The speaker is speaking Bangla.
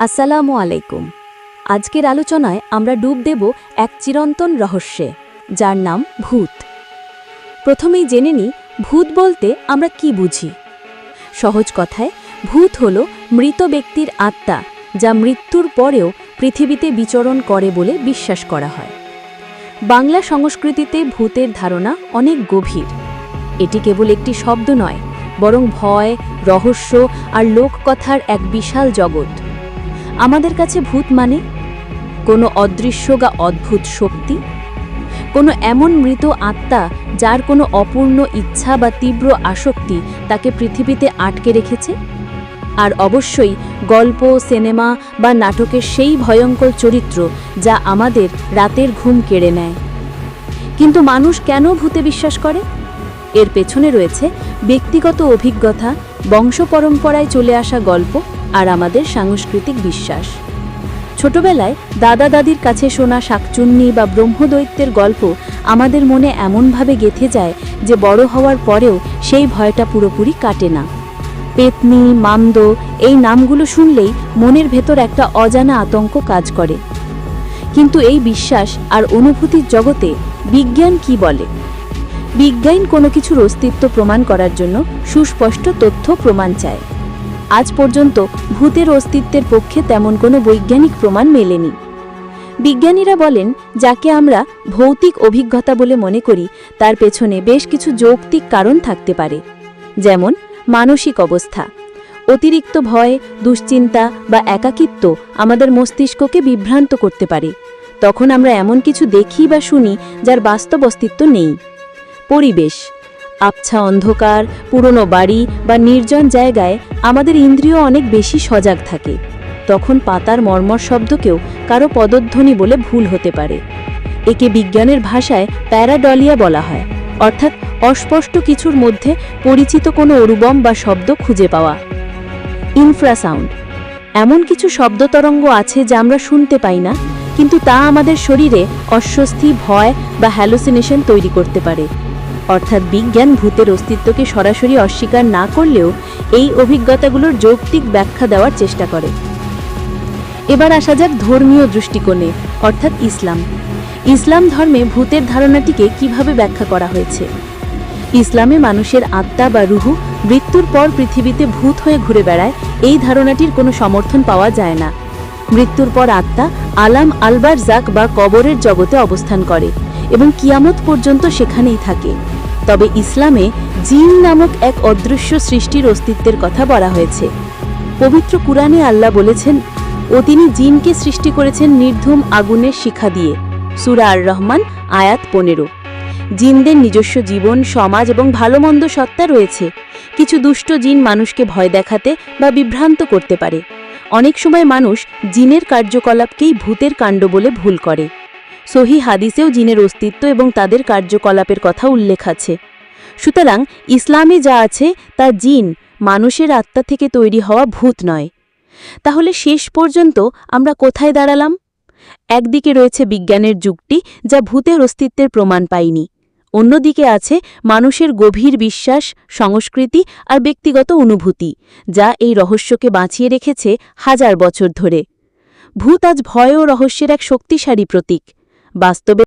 আসসালামু আলাইকুম। আজকের আলোচনায় আমরা ডুব দেব এক চিরন্তন রহস্যে, যার নাম ভূত। প্রথমেই জেনে নিই, ভূত বলতে আমরা কি বুঝি? সহজ কথায়, ভূত হল মৃত ব্যক্তির আত্মা, যা মৃত্যুর পরেও পৃথিবীতে বিচরণ করে বলে বিশ্বাস করা হয়। বাংলা সংস্কৃতিতে ভূতের ধারণা অনেক গভীর। এটি কেবল একটি শব্দ নয়, বরং ভয়, রহস্য আর লোককথার এক বিশাল জগৎ। আমাদের কাছে ভূত মানে? কোনো অদৃশ্য বা অদ্ভুত শক্তি? কোনো এমন মৃত আত্মা যার কোনো অপূর্ণ ইচ্ছা বা তীব্র আসক্তি তাকে পৃথিবীতে আটকে রেখেছে? আর অবশ্যই গল্প, সিনেমা বা নাটকের সেই ভয়ঙ্কর চরিত্র যা আমাদের রাতের ঘুম কেড়ে নেয়। কিন্তু মানুষ কেন ভূতে বিশ্বাস করে? এর পেছনে রয়েছে ব্যক্তিগত অভিজ্ঞতা বংশ পরম্পরায় চলে আসা গল্প আর আমাদের সাংস্কৃতিক বিশ্বাস। ছোটবেলায় দাদা দাদির কাছে শোনা শাকচুন্নি বা ব্রহ্মদৈত্যের গল্প আমাদের মনে এমনভাবে গেঁথে যায় যে বড় হওয়ার পরেও সেই ভয়টা পুরোপুরি কাটে না। পেতনি মামদ এই নামগুলো শুনলেই মনের ভেতর একটা অজানা আতঙ্ক কাজ করে। কিন্তু এই বিশ্বাস আর অনুভূতির জগতে বিজ্ঞান কি বলে? বিজ্ঞান কোনো কিছুর অস্তিত্ব প্রমাণ করার জন্য সুস্পষ্ট তথ্য প্রমাণ চায়। আজ পর্যন্ত ভূতের অস্তিত্বের পক্ষে তেমন কোনো বৈজ্ঞানিক প্রমাণ মেলেনি। বিজ্ঞানীরা বলেন, যাকে আমরা ভৌতিক অভিজ্ঞতা বলে মনে করি, তার পেছনে বেশ কিছু যৌক্তিক কারণ থাকতে পারে, যেমন মানসিক অবস্থা। অতিরিক্ত ভয়, দুশ্চিন্তা বা একাকিত্ব আমাদের মস্তিষ্ককে বিভ্রান্ত করতে পারে। তখন আমরা এমন কিছু দেখি বা শুনি যার বাস্তব অস্তিত্ব নেই। পরিবেশ। আবছা অন্ধকার, পুরনো বাড়ি বা নির্জন জায়গায় আমাদের ইন্দ্রিয় অনেক বেশি সজাগ থাকে। তখন পাতার মর্মর শব্দকেও কারও পদধ্বনি বলে ভুল হতে পারে। একে বিজ্ঞানের ভাষায় প্যারাডলিয়া বলা হয়, অর্থাৎ অস্পষ্ট কিছুর মধ্যে পরিচিত কোনো অরুবম বা শব্দ খুঁজে পাওয়া। ইনফ্রাসাউন্ড। এমন কিছু শব্দ তরঙ্গ আছে যা আমরা শুনতে পাই না, কিন্তু তা আমাদের শরীরে অস্বস্তি, ভয় বা হ্যালোসিনেশন তৈরি করতে পারে। অর্থাৎ বিজ্ঞান ভূতের অস্তিত্বকে সরাসরি অস্বীকার না করলেও এই অভিজ্ঞতাগুলোর যৌক্তিক ব্যাখ্যা দেওয়ার চেষ্টা করে। এবার আসা যাক ধর্মীয় দৃষ্টিকোণে, অর্থাৎ ইসলাম। ইসলাম ধর্মে ভূতের ধারণাটিকে কীভাবে ব্যাখ্যা করা হয়েছে? ইসলামে মানুষের আত্মা বা রুহু মৃত্যুর পর পৃথিবীতে ভূত হয়ে ঘুরে বেড়ায়, এই ধারণাটির কোনো সমর্থন পাওয়া যায় না। মৃত্যুর পর আত্মা আলাম আলবার জাক বা কবরের জগতে অবস্থান করে এবং কিয়ামত পর্যন্ত সেখানেই থাকে। তবে ইসলামে জিন নামক এক অদৃশ্য সৃষ্টির অস্তিত্বের কথা বলা হয়েছে। পবিত্র কুরআনে আল্লাহ বলেছেন, ও তিনি জিনকে সৃষ্টি করেছেন নির্ধুম আগুনের শিখা দিয়ে। সুরা আর রহমান আয়াত পনেরো। জিনদের নিজস্ব জীবন, সমাজ এবং ভালো মন্দ সত্তা রয়েছে। কিছু দুষ্ট জিন মানুষকে ভয় দেখাতে বা বিভ্রান্ত করতে পারে। অনেক সময় মানুষ জিনের কার্যকলাপকেই ভূতের কাণ্ড বলে ভুল করে। সহি হাদিসেও জিনের অস্তিত্ব এবং তাদের কার্যকলাপের কথা উল্লেখ আছে। সুতরাং ইসলামে যা আছে, তা জিন, মানুষের আত্মা থেকে তৈরি হওয়া ভূত নয়। তাহলে শেষ পর্যন্ত আমরা কোথায় দাঁড়ালাম? একদিকে রয়েছে বিজ্ঞানের যুক্তি, যা ভূতের অস্তিত্বের প্রমাণ পায়নি। অন্যদিকে আছে মানুষের গভীর বিশ্বাস, সংস্কৃতি আর ব্যক্তিগত অনুভূতি, যা এই রহস্যকে বাঁচিয়ে রেখেছে হাজার বছর ধরে। ভূত আজ ভয় ও রহস্যের এক শক্তিশালী প্রতীক। বাস্তবে